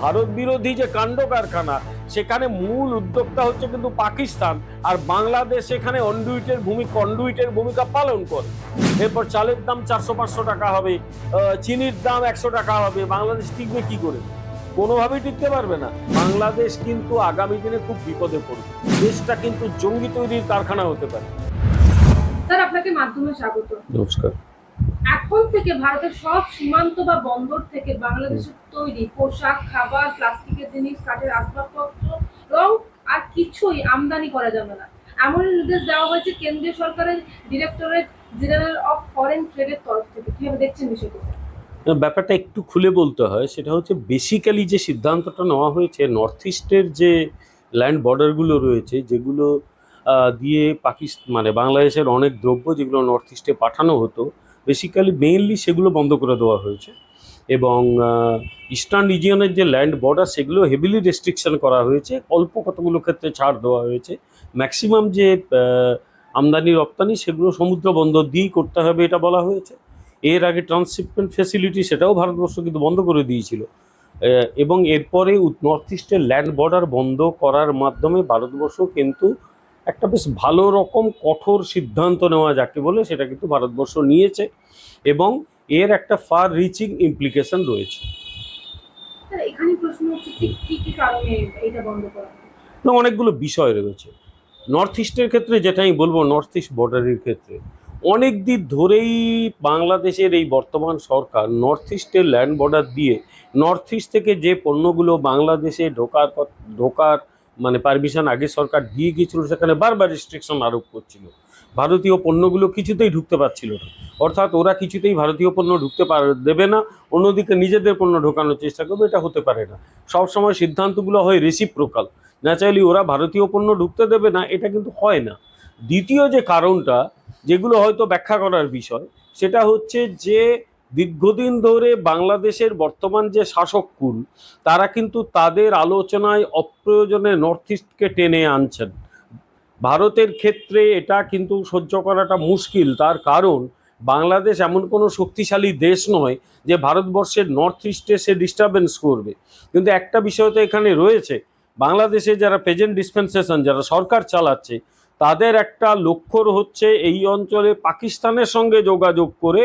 ভারত বিরোধী যে কাণ্ড কারখানা সেখানে মূল উদ্যোক্তা হচ্ছে কিন্তু পাকিস্তান আর বাংলাদেশ সেখানে অন্ডুইটের ভূমি কন্ডুইটের ভূমিকা পালন করে। এরপর চালের দাম চারশো পাঁচশো টাকা হবে চিনির দাম একশো টাকা হবে বাংলাদেশ টিকবে কি করে? কোনোভাবেই টিকতে পারবে না। বাংলাদেশ কিন্তু আগামী দিনে খুব বিপদে পড়বে। দেশটা কিন্তু জঙ্গি তৈরির কারখানা হতে পারে। স্যার আপনাকে মাধ্যমে স্বাগত। নমস্কার। এখন থেকে ভারতের সব সীমান্ত বা বন্দর থেকে বাংলাদেশের তৈরি পোশাক খাবার প্লাস্টিকের জিনিস কাঠের আসবাবপত্র রং আর কিছুই আমদানি করা যাবে না। এমন নির্দেশ দেওয়া হয়েছে কেন্দ্রীয় সরকারের ডিরেক্টরেট জেনারেল অফ ফরেন ট্রেডের তরফ থেকে। কীভাবে দেখছেন বিষয়টি? ব্যাপারটা একটু খুলে বলতে হয় সেটা হচ্ছে বেসিক্যালি যে সিদ্ধান্তটা নেওয়া হয়েছে নর্থ ইস্টের যে ল্যান্ড বর্ডারগুলো রয়েছে যেগুলো দিয়ে পাকিস্তান মানে বাংলাদেশের অনেক দ্রব্য যেগুলো নর্থ ইস্টে পাঠানো হতো বেসিক্যালি মেইনলি সেগুলো বন্ধ করে দেওয়া হয়েছে। এবং ইস্টার্ন রিজিয়নের যে ল্যান্ড বর্ডার সেগুলো হেভিলি রেস্ট্রিকশন করা হয়েছে। অল্প কতগুলো ক্ষেত্রে ছাড় দেওয়া হয়েছে। ম্যাক্সিমাম যে আমদানি, রপ্তানি, সেগুলো সমুদ্র বন্দর দিয়েই করতে হবে এটা বলা হয়েছে। এর আগে ট্রান্সশিপমেন্ট ফেসিলিটি সেটাও ভারতবর্ষ কিন্তু বন্ধ করে দিয়েছিল। এবং এরপরে নর্থ ইস্টের ল্যান্ড বর্ডার বন্ধ করার মাধ্যমে ভারতবর্ষ কিন্তু একটা বেশ ভালো রকম কঠোর সিদ্ধান্ত নেওয়া যাকে বলে সেটা কিন্তু ভারতবর্ষ নিয়েছে এবং এর একটা ফার রিচিং ইমপ্লিকেশন রয়েছে? না অনেকগুলো বিষয় রয়েছে নর্থ ইস্টের ক্ষেত্রে যেটা আমি বলব নর্থ ইস্ট বর্ডারের ক্ষেত্রে অনেক দিন ধরেই বাংলাদেশের এই বর্তমান সরকার নর্থ ইস্টের ল্যান্ড বর্ডার দিয়ে নর্থ ইস্ট থেকে যে পণ্যগুলো বাংলাদেশে ঢোকার ঢোকার মানে পারমিশন আগে সরকার দিয়ে গিয়েছিল, সেখানে বারবার রেস্ট্রিকশন আরোপ করছিল। ভারতীয় পণ্যগুলো কিছুতেই ঢুকতে পারছিল না। অর্থাৎ ওরা কিছুতেই ভারতীয় পণ্য ঢুকতে পার, দেবে না। অন্যদিকে নিজেদের পণ্য ঢোকানোর চেষ্টা করবে, এটা হতে পারে না। সবসময় সিদ্ধান্তগুলো হয় রেসিপ্রোকাল ন্যাচারালি ওরা ভারতীয় পণ্য ঢুকতে দেবে না, এটা কিন্তু হয় না। দ্বিতীয় যে কারণটা, যেগুলো হয়তো ব্যাখ্যা করার বিষয়, সেটা হচ্ছে যে দীর্ঘদিন ধরে বাংলাদেশের বর্তমান যে শাসক কুল, তারা কিন্তু তাদের আলোচনায় অপ্রয়োজনে নর্থ ইস্টকে টেনে আনছেন। ভারতের ক্ষেত্রে এটা কিন্তু সহ্য করাটা মুশকিল, তার কারণ বাংলাদেশ এমন কোনো শক্তিশালী দেশ নয় যে ভারতবর্ষের নর্থ ইস্টে সে ডিস্টারবেন্স করবে। কিন্তু একটা বিষয় তো এখানে রয়েছে, বাংলাদেশে যারা প্রেজেন্ট ডিসপেন্সেশন যারা সরকার চালাচ্ছে তাদের একটা লক্ষ্য হচ্ছে এই অঞ্চলে পাকিস্তানের সঙ্গে যোগাযোগ করে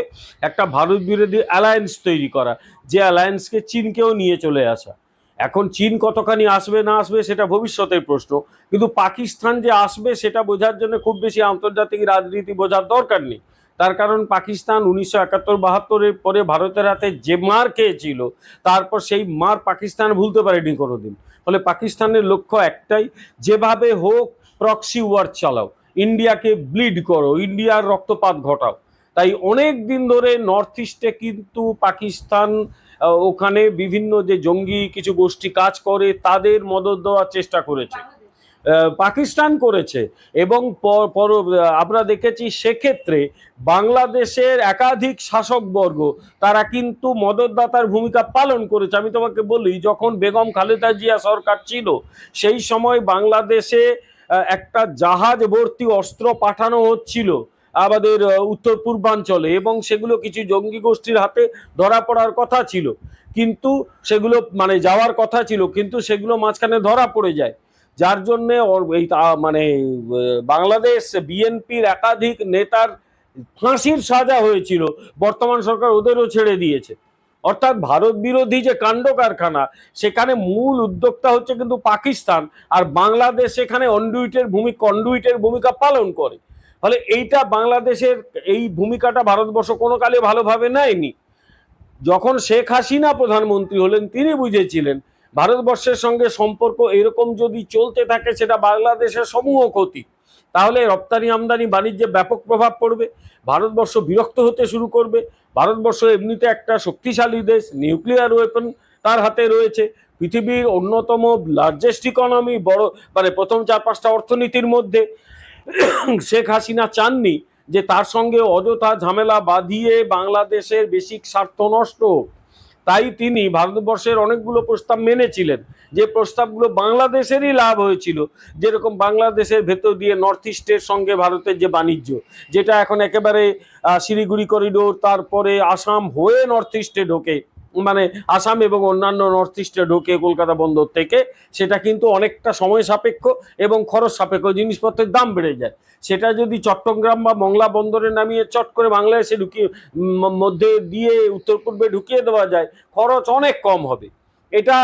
একটা ভারত বিরোধী অ্যালায়েন্স তৈরি করা, যে অ্যালায়েন্সকে চীনকেও নিয়ে চলে আসা। এখন চীন কতখানি আসবে না আসবে সেটা ভবিষ্যতের প্রশ্ন, কিন্তু পাকিস্তান যে আসবে সেটা বোঝার জন্য খুব বেশি আন্তর্জাতিক রাজনীতি বোঝার দরকার নেই। তার কারণ পাকিস্তান উনিশশো একাত্তর বাহাত্তরের পরে ভারতের হাতে যে মার খেয়েছিল, তারপর সেই মার পাকিস্তান ভুলতে পারেনি কোনোদিন। ফলে পাকিস্তানের লক্ষ্য একটাই, যেভাবে হোক প্রক্সি ওয়ার চালাও। ইন্ডিয়াকে ব্লিড করো, ইন্ডিয়ার রক্তপাত ঘটাও। তাই অনেক দিন ধরে নর্থ ইস্টে কিন্তু পাকিস্তান ওখানে বিভিন্ন যে জঙ্গি কিছু গোষ্ঠী কাজ করে, তাদের মদত দেওয়ার চেষ্টা করেছে। পাকিস্তান করেছে এবং পর- আমরা দেখেছি সেক্ষেত্রে বাংলাদেশের একাধিক শাসকবর্গ তারা কিন্তু মদতদাতার ভূমিকা পালন করেছে। আমি তোমাকে বলি, যখন বেগম খালেদা জিয়া সরকার ছিল, সেই সময় বাংলাদেশে একটা জাহাজ ভর্তি অস্ত্র পাঠানো হচ্ছিল আমাদের উত্তর পূর্বাঞ্চলে এবং সেগুলো কিছু জঙ্গি গোষ্ঠীর হাতে ধরা পড়ার কথা ছিল। কিন্তু সেগুলো মানে যাওয়ার কথা ছিল, কিন্তু সেগুলো মাঝখানে ধরা পড়ে যায়। যার জন্যে এই মানে বাংলাদেশ বিএনপির একাধিক নেতার ফাঁসির সাজা হয়েছিল। বর্তমান সরকার ওদেরও ছেড়ে দিয়েছে। অর্থাৎ ভারত বিরোধী যে কাণ্ড কারখানা সেখানে মূল উদ্যোক্তা হচ্ছে কিন্তু পাকিস্তান, আর বাংলাদেশ সেখানে অন্ডুইটের ভূমি, কন্ডুইটের ভূমিকা পালন করে। ফলে এইটা বাংলাদেশের এই ভূমিকাটা ভারতবর্ষ কোনো কালে ভালোভাবে নেয়নি। যখন শেখ হাসিনা প্রধানমন্ত্রী হলেন, তিনি বুঝেছিলেন, ভারতবর্ষের সঙ্গে সম্পর্ক এরকম যদি চলতে থাকে, সেটা বাংলাদেশের সমূহ ক্ষতি। তাহলে রপ্তানি আমদানি বাণিজ্যে ব্যাপক প্রভাব পড়বে, ভারতবর্ষ বিরক্ত হতে শুরু করবে ভারতবর্ষ এমনিতে একটা শক্তিশালী দেশ নিউক্লিয়ার ওয়েপন তার হাতে রয়েছে পৃথিবীর অন্যতম লার্জেস্ট ইকোনমি বড় মানে প্রথম চার পাঁচটা অর্থনীতির মধ্যে শেখ হাসিনা চাননি যে তার সঙ্গে অযথা ঝামেলা বাঁধিয়ে বাংলাদেশের বেসিক স্বার্থ নষ্ট হোক। তাই তিনি ভারতবর্ষের অনেকগুলো প্রস্তাব মেনেছিলেন। যে প্রস্তাবগুলো বাংলাদেশেরই লাভ হয়েছিল, যেরকম বাংলাদেশের ভেতর দিয়ে নর্থ ইস্টের সঙ্গে ভারতের যে বাণিজ্য, যেটা এখন একেবারে শিলিগুড়ি করিডোর তারপরে আসাম হয়ে নর্থ ইস্টে ঢোকে। মানে আসাম এবং অন্যান্য নর্থ ইস্টে ঢোকে কলকাতা বন্দর থেকে, সেটা কিন্তু অনেকটা সময় সাপেক্ষ এবং খরচ সাপেক্ষ, জিনিসপত্রের দাম বেড়ে যায়। সেটা যদি চট্টগ্রাম বা মংলা বন্দরে নামিয়ে চট করে বাংলাদেশে ঢুকিয়ে মধ্যে দিয়ে উত্তর পূর্বে ঢুকিয়ে দেওয়া যায়, খরচ অনেক কম হবে। এটা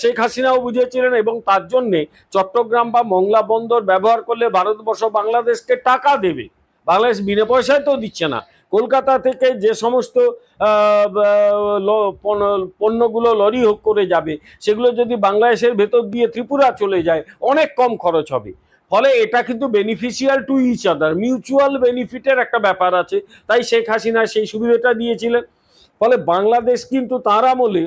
শেখ হাসিনাও বুঝেছিলেন এবং তার জন্যে চট্টগ্রাম বা মংলা বন্দর ব্যবহার করলে ভারতবর্ষ বাংলাদেশকে টাকা দেবে। বাংলাদেশ বিনা পয়সায় তো দিচ্ছে না। কলকাতা থেকে যে সমস্ত পণ্যগুলো লরি হোক করে যাবে, সেগুলো যদি বাংলাদেশের ভেতর দিয়ে ত্রিপুরা চলে যায়, অনেক কম খরচ হবে। ফলে এটা কিন্তু beneficial to each other mutual বেনিফিটের একটা ব্যাপার আছে। তাই শেখ হাসিনা সেই সুবিধাটা দিয়েছিলেন। ফলে বাংলাদেশ কিন্তু তার আমলে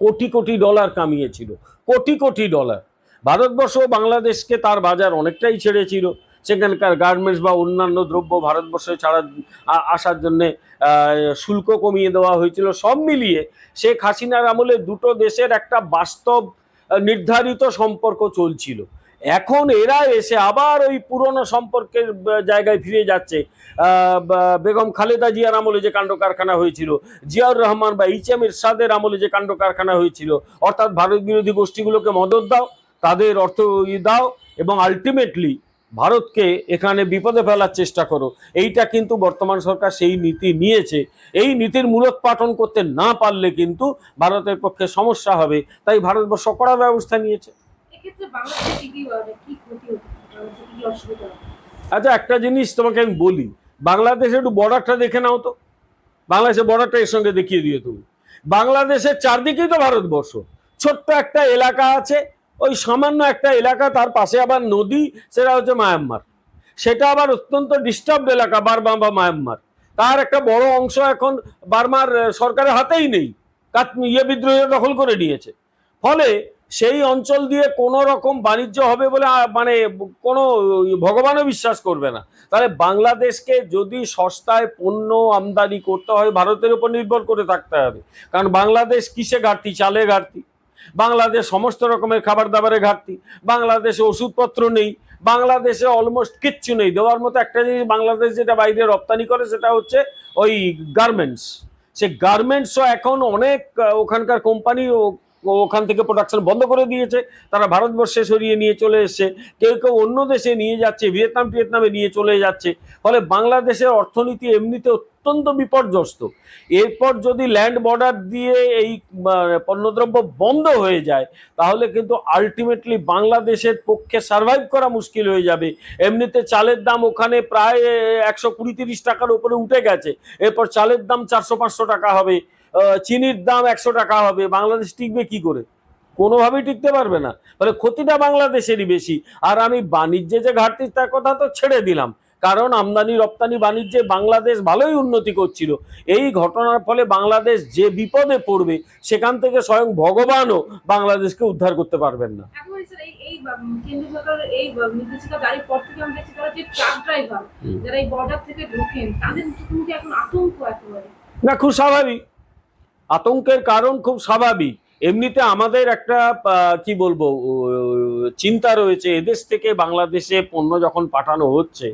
কোটি কোটি ডলার কামিয়েছিল, কোটি কোটি ডলার ভারতবর্ষ বাংলাদেশকে তার বাজার অনেকটাই ছেড়েছিল। সেখানকার গার্মেন্টস বা অন্যান্য দ্রব্য ভারতবর্ষে ছাড়া আসার জন্যে শুল্ক কমিয়ে দেওয়া হয়েছিল। সব মিলিয়ে শেখ হাসিনার আমলে দুটো দেশের একটা বাস্তব নির্ধারিত সম্পর্ক চলছিল। এখন এরা এসে আবার ওই পুরনো সম্পর্কের জায়গায় ফিরে যাচ্ছে। বেগম খালেদা জিয়ার আমলে যে কাণ্ড কারখানা হয়েছিল, জিয়াউর রহমান বা এইচ এম এরশাদের আমলে যে কাণ্ড কারখানা হয়েছিল, অর্থাৎ ভারত বিরোধী গোষ্ঠীগুলোকে মদত দাও, তাদের অর্থ দাও এবং আলটিমেটলি ভারতকে এখানে বিপদে ফেলার চেষ্টা করো। এইটা কিন্তু বর্তমান সরকার সেই নীতি নিয়েছে। এই নীতির মূলোৎপাটন করতে না পারলে কিন্তু ভারতের পক্ষে সমস্যা হবে। তাই ভারতবর্ষ কড়া ব্যবস্থা নিয়েছে। আচ্ছা একটা জিনিস তোমাকে আমি বলি। বাংলাদেশে একটু বর্ডারটা দেখে নাও তো। বাংলাদেশের বর্ডারটা এর সঙ্গে দেখিয়ে দিও তুমি। বাংলাদেশের চারদিকেই তো ভারতবর্ষ। ছোট্ট একটা এলাকা আছে ওই সামান্য একটা এলাকা, তার পাশে আবার নদী, সেটা হচ্ছে মায়ানমার। সেটা আবার অত্যন্ত ডিস্টার্ব এলাকা, বারমা বা মায়ানমার। তার একটা বড় অংশ এখন বার্মার সরকারের হাতেই নেই। ইয়ে বিদ্রোহীরা দখল করে নিয়েছে। ফলে সেই অঞ্চল দিয়ে কোনো রকম বাণিজ্য হবে বলে মানে কোনো ভগবানও বিশ্বাস করবে না। তাহলে বাংলাদেশকে যদি সস্তায় পণ্য আমদানি করতে হয়, ভারতের উপর নির্ভর করে থাকতে হবে। কারণ বাংলাদেশ কিসে ঘাটতি? চালে ঘাটতি। বাংলাদেশ সমস্ত রকমের খাবার দাবারের ঘাটতি। বাংলাদেশে ওষুধপত্র নেই। বাংলাদেশে অলমোস্ট কিচ্ছু নেই। দেওয়ার মতো একটা জিনিস বাংলাদেশ যেটা বাইরে রপ্তানি করে, সেটা হচ্ছে ওই গার্মেন্টস সে গার্মেন্টসও এখন অনেক ওখানকার কোম্পানি ওখান থেকে প্রোডাকশন বন্ধ করে দিয়েছে। তারা ভারতবর্ষে সরিয়ে নিয়ে চলে এসছে। কেউ কেউ অন্য দেশে নিয়ে যাচ্ছে, ভিয়েতনাম, টিয়েতনামে নিয়ে চলে যাচ্ছে। ফলে বাংলাদেশের অর্থনীতি এমনিতে অত্যন্ত বিপর্যস্ত। এরপর যদি ল্যান্ড বর্ডার দিয়ে এই পণ্যদ্রব্য বন্ধ হয়ে যায়, তাহলে কিন্তু আলটিমেটলি বাংলাদেশের পক্ষে সার্ভাইভ করা মুশকিল হয়ে যাবে। এমনিতে চালের দাম ওখানে প্রায় একশো কুড়ি তিরিশ টাকার উপরে উঠে গেছে। এরপর চালের দাম চারশো পাঁচশো টাকা হবে। চিনির দাম একশো টাকা হবে বাংলাদেশ টিকবে কি করে? কোনোভাবেই টিকতে পারবে না। ফলে ক্ষতিটা বাংলাদেশেরই বেশি। আর আমি বাণিজ্যে যে ঘাটতি তার কথা তো ছেড়ে দিলাম। কারণ আমদানি রপ্তানি বাণিজ্যে বাংলাদেশ ভালোই উন্নতি করছিল। এই ঘটনার ফলে বাংলাদেশ যে বিপদে পড়বে সেখান থেকে স্বয়ং ভগবানও বাংলাদেশকে উদ্ধার করতে পারবেন না। না খুব স্বাভাবিক। আতঙ্কের কারণ খুব স্বাভাবিক। এমনিতে আমাদের একটা কি বলব চিন্তা রয়েছে, এদেশ থেকে বাংলাদেশে পণ্য যখন পাঠানো হচ্ছে,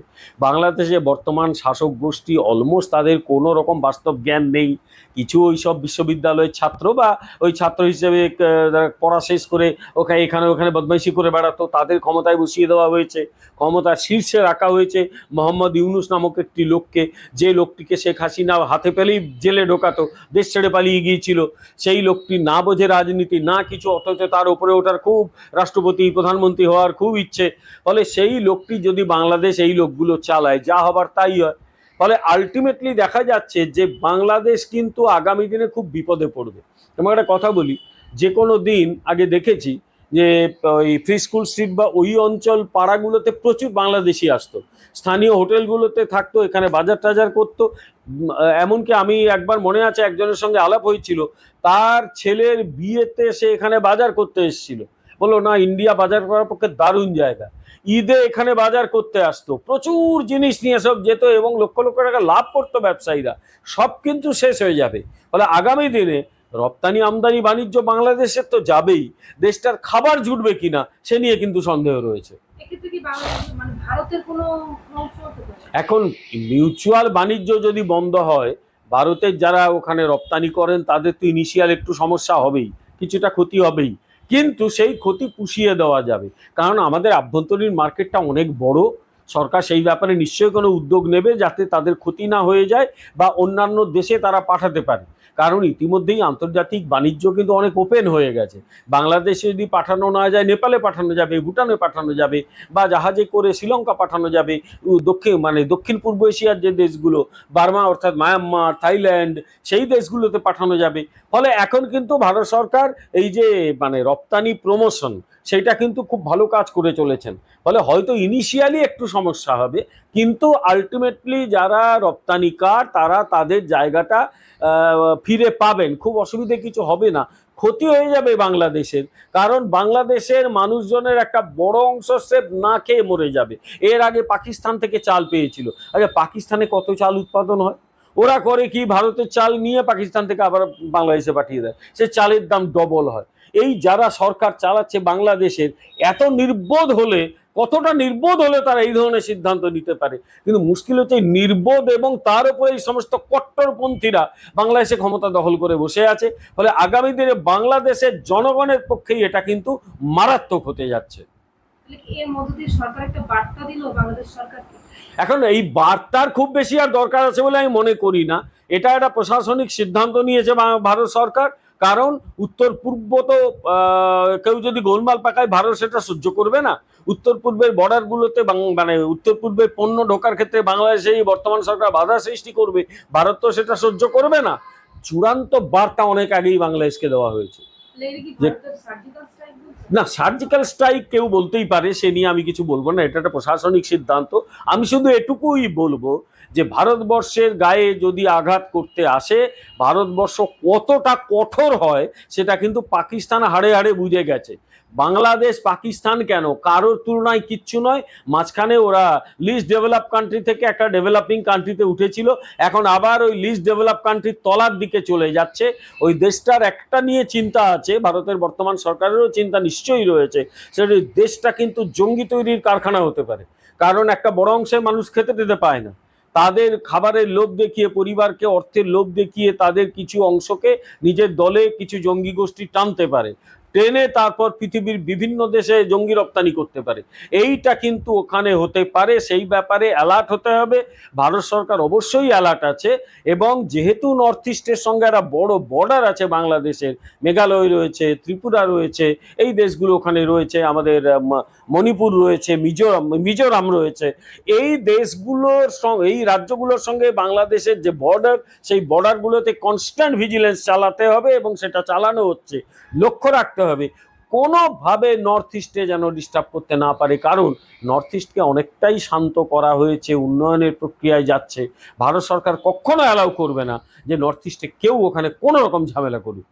বাংলাদেশে বর্তমান শাসক গোষ্ঠী অলমোস্ট তাদের কোনো রকম বাস্তব জ্ঞান নেই। কিছু ওই সব বিশ্ববিদ্যালয়ের ছাত্র বা ওই ছাত্র হিসেবে পড়া শেষ করে ওখানে, এখানে, ওখানে বদমাইশি করে বেড়াতো, তাদের ক্ষমতায় বসিয়ে দেওয়া হয়েছে। ক্ষমতার শীর্ষে রাখা হয়েছে মোহাম্মদ ইউনুস নামক একটি লোককে। যে লোকটিকে শেখ হাসিনা হাতে পেলেই জেলে ঢোকাতো, দেশ ছেড়ে পালিয়ে গিয়েছিল। সেই লোকটি না বোঝে রাজনীতি, না কিছু, অথচ তার উপরে ওঠার খুব রাষ্ট্রপতি, প্রধানমন্ত্রী হওয়ার খুব ইচ্ছে। ফলে সেই লোকটি যদি বাংলাদেশ এই লোকগুলো চালায়, যা হবার তাই হয়। ফলে আলটিমেটলি দেখা যাচ্ছে যে বাংলাদেশ কিন্তু আগামী দিনে খুব বিপদে পড়বে। তোমাকে একটা কথা বলি, যে কোনো দিন আগে দেখেছি যে, ওই ফ্রি স্কুল স্ট্রিট বা ওই অঞ্চল পাড়াগুলোতে প্রচুর বাংলাদেশি আসতো। স্থানীয় হোটেলগুলোতে থাকতো, এখানে বাজার টাজার করতো। এমনকি আমি একবার মনে আছে একজনের সঙ্গে আলাপ হয়েছিল, তার ছেলের বিয়েতে সে এখানে বাজার করতে এসেছিল। বলল, না, ইন্ডিয়া বাজার করার পক্ষে দারুণ জায়গা। ঈদে এখানে বাজার করতে আসতো। প্রচুর জিনিস নিয়ে সব যেত এবং লক্ষ লক্ষ টাকা লাভ করতো ব্যবসায়ীরা। সব কিন্তু শেষ হয়ে যাবে। ফলে আগামী দিনে রপ্তানি আমদানি বাণিজ্য বাংলাদেশের তো যাবেই। দেশটার খাবার জুটবে কিনা সে নিয়ে কিন্তু সন্দেহ রয়েছে। মানে এখন মিউচুয়াল বাণিজ্য যদি বন্ধ হয় ভারতের যারা ওখানে রপ্তানি করেন তাদের তো ইনিশিয়াল একটু সমস্যা হবেই। কিছুটা ক্ষতি হবেই। কিন্তু সেই ক্ষতি পুষিয়ে দেওয়া যাবে। কারণ আমাদের আভ্যন্তরীণ মার্কেটটা অনেক বড়। সরকার সেই ব্যাপারে নিশ্চয়ই কোনো উদ্যোগ নেবে যাতে তাদের ক্ষতি না হয়ে যায় বা অন্যান্য দেশে তারা পাঠাতে পারে। কারণ ইতিমধ্যেই আন্তর্জাতিক বাণিজ্য কিন্তু অনেক ওপেন হয়ে গেছে। বাংলাদেশে যদি পাঠানো না যায়, নেপালে পাঠানো যাবে, ভুটানে পাঠানো যাবে, বা জাহাজে করে শ্রীলঙ্কা পাঠানো যাবে দক্ষিণ মানে দক্ষিণ পূর্ব এশিয়ার যে দেশগুলো, বার্মা অর্থাৎ মায়ানমার, থাইল্যান্ড, সেই দেশগুলোতে পাঠানো যাবে। ফলে এখন কিন্তু ভারত সরকার এই যে মানে রপ্তানি প্রমোশন সেইটা কিন্তু খুব ভালো কাজ করে চলেছেন। ফলে হয়তো ইনিশিয়ালি একটু সমস্যা হবে কিন্তু আলটিমেটলি যারা রপ্তানিকার, তারা তাদের জায়গাটা ফিরে পাবেন। খুব অসুবিধে কিছু হবে না। ক্ষতি হয়ে যাবে বাংলাদেশের। কারণ বাংলাদেশের মানুষজনের একটা বড় অংশ স্রেফ না খেয়ে মরে যাবে। এর আগে পাকিস্তান থেকে চাল পেয়েছিল। আগে পাকিস্তানে কত চাল উৎপাদন হয়? ওরা করে কি, ভারতের চাল নিয়ে পাকিস্তান থেকে আবার বাংলাদেশে পাঠিয়ে দেয়। সে চালের দাম ডবল হয়। এই যারা সরকার চালাচ্ছে বাংলাদেশের, এত নির্বোধ হলে কতটা নির্বোধ হলে তারা এই ধরনের সিদ্ধান্ত নিতে পারে? কিন্তু মুশকিল হচ্ছে নির্বোধ এবং তার উপরে এই সমস্ত কট্টরপন্থীরা বাংলাদেশে ক্ষমতা দখল করে বসে আছে। ফলে আগামী দিনে বাংলাদেশের জনগণের পক্ষেই এটা কিন্তু মারাত্মক হতে যাচ্ছে। এখন এই বার্তার খুব বেশি আর দরকার আছে বলে আমি মনে করি না। এটা একটা প্রশাসনিক সিদ্ধান্ত নিয়েছে ভারত সরকার। কারণ উত্তর পূর্ব তো আহ, কেউ যদি গোলমাল পাকায় ভারত সেটা সহ্য করবে না। উত্তর পূর্বের বর্ডারগুলোতে মানে উত্তর পূর্বের পণ্য ঢোকার ক্ষেত্রে বাংলাদেশে এই বর্তমান সরকার বাধা সৃষ্টি করবে ভারত তো সেটা সহ্য করবে না। চূড়ান্ত বার্তা অনেক আগেই বাংলাদেশকে দেওয়া হয়েছে। না সার্জিক্যাল স্ট্রাইক কেউ বলতেই পারে সে নিয়ে আমি কিছু বলব না এটা একটা প্রশাসনিক সিদ্ধান্ত। আমি শুধু এটুকুই বলব যে ভারতবর্ষের গায়ে যদি আঘাত করতে আসে ভারতবর্ষ কতটা কঠোর হয় সেটা কিন্তু পাকিস্তান হাড়ে হাড়ে বুঝে গেছে। বাংলাদেশ, পাকিস্তান কেন? কারোর তুলনায় কিচ্ছু নয়। মাঝখানে ওরা লিস্ট ডেভেলপ কান্ট্রি থেকে একটা ডেভেলপিং কান্ট্রিতে উঠেছিল। এখন আবার ওই লিস্ট ডেভেলপ কান্ট্রির তলার দিকে চলে যাচ্ছে। ওই দেশটার একটা নিয়ে চিন্তা আছে, ভারতের বর্তমান সরকারেরও চিন্তা নিশ্চয়ই রয়েছে। সেটা দেশটা কিন্তু জঙ্গি তৈরির কারখানা হতে পারে। কারণ একটা বড় অংশের মানুষ খেতে দিতে পায় না। তাদের খাবারের লোভ দেখিয়ে, পরিবারকে অর্থের লোভ দেখিয়ে তাদের কিছু অংশকে নিজের দলে কিছু জঙ্গি গোষ্ঠী টানতে পারে। ট্রেনে তারপর পৃথিবীর বিভিন্ন দেশে জঙ্গি রপ্তানি করতে পারে। এইটা কিন্তু ওখানে হতে পারে, সেই ব্যাপারে অ্যালার্ট হতে হবে। ভারত সরকার অবশ্যই অ্যালার্ট আছে এবং যেহেতু নর্থ ইস্টের সঙ্গে একটা বড় বর্ডার আছে বাংলাদেশের, মেঘালয় রয়েছে, ত্রিপুরা রয়েছে, এই দেশগুলো ওখানে রয়েছে, আমাদের মণিপুর রয়েছে, মিজোরাম মিজোরাম রয়েছে। এই দেশগুলোর সঙ্গে এই রাজ্যগুলোর সঙ্গে বাংলাদেশের যে বর্ডার সেই বর্ডারগুলোতে কনস্ট্যান্ট ভিজিলেন্স চালাতে হবে এবং সেটা চালানো হচ্ছে। লক্ষ্য রাখতে হবে। কোনোভাবে নর্থ ইস্টে যেন ডিস্টার্ব করতে না পারে। কারণ নর্থ ইস্টকে অনেকটাই শান্ত করা হয়েছে, উন্নয়নের প্রক্রিয়ায় যাচ্ছে। ভারত সরকার কখনো অ্যালাউ করবে না যে নর্থ ইস্টে কেউ ওখানে কোনো রকম ঝামেলা করুক।